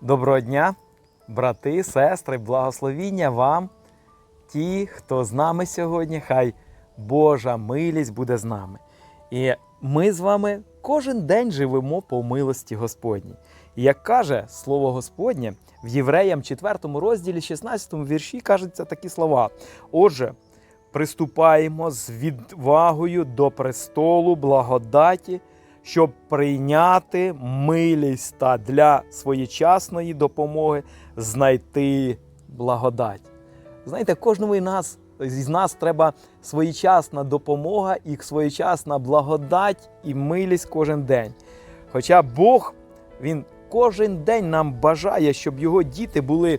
Доброго дня, брати, сестри, благословіння вам, ті, хто з нами сьогодні, хай Божа милість буде з нами. І ми з вами кожен день живемо по милості Господній. І як каже слово Господнє в Євреям 4 розділі, 16 вірші кажуться такі слова. Отже, приступаємо з відвагою до престолу благодаті, щоб прийняти милість та для своєчасної допомоги знайти благодать. Знаєте, кожному із нас, із нас треба своєчасна допомога і своєчасна благодать і милість кожен день. Хоча Бог, Він кожен день нам бажає, щоб його діти були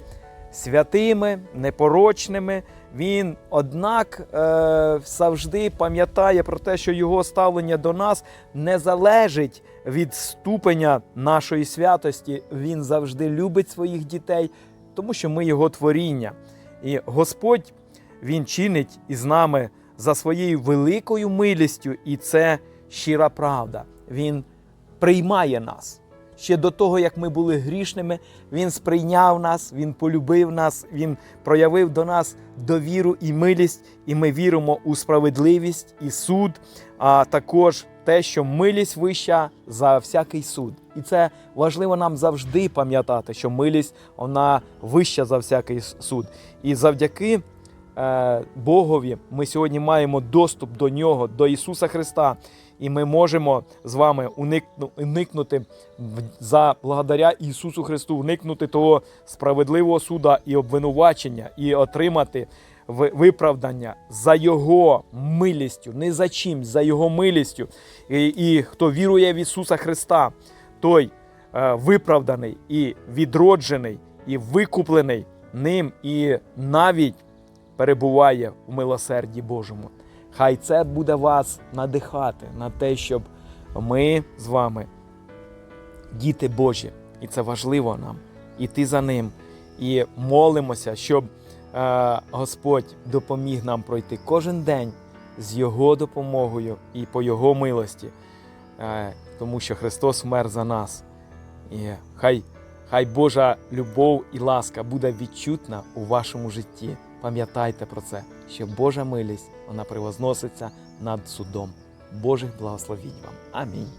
святими, непорочними. Він, однак, е, завжди пам'ятає про те, що його ставлення до нас не залежить від ступеня нашої святості. Він завжди любить своїх дітей, тому що ми його творіння. І Господь Він чинить із нами за своєю великою милістю, і це щира правда. Він приймає нас. Ще до того, як ми були грішними, Він сприйняв нас, Він полюбив нас, Він проявив до нас довіру і милість, і ми віримо у справедливість і суд, а також те, що милість вища за всякий суд. І це важливо нам завжди пам'ятати, що милість вона вища за всякий суд. І завдяки Богові ми сьогодні маємо доступ до нього, до Ісуса Христа. І ми можемо з вами уникнути за благодаря Ісусу Христу, уникнути того справедливого суда і обвинувачення, і отримати виправдання за Його милістю, не за чимсь, за Його милістю. І, і хто вірує в Ісуса Христа, той е, виправданий і відроджений, і викуплений ним, і навіть перебуває у милосерді Божому. Хай це буде вас надихати на те, щоб ми з вами, діти Божі, і це важливо нам, іти за ним і молимося, щоб е, Господь допоміг нам пройти кожен день з Його допомогою і по Його милості, е, тому що Христос вмер за нас. І хай, хай Божа любов і ласка буде відчутна у вашому житті. Пам'ятайте про це, що Божа милість вона превозноситься над судом. Божих благословінь вам. Амінь.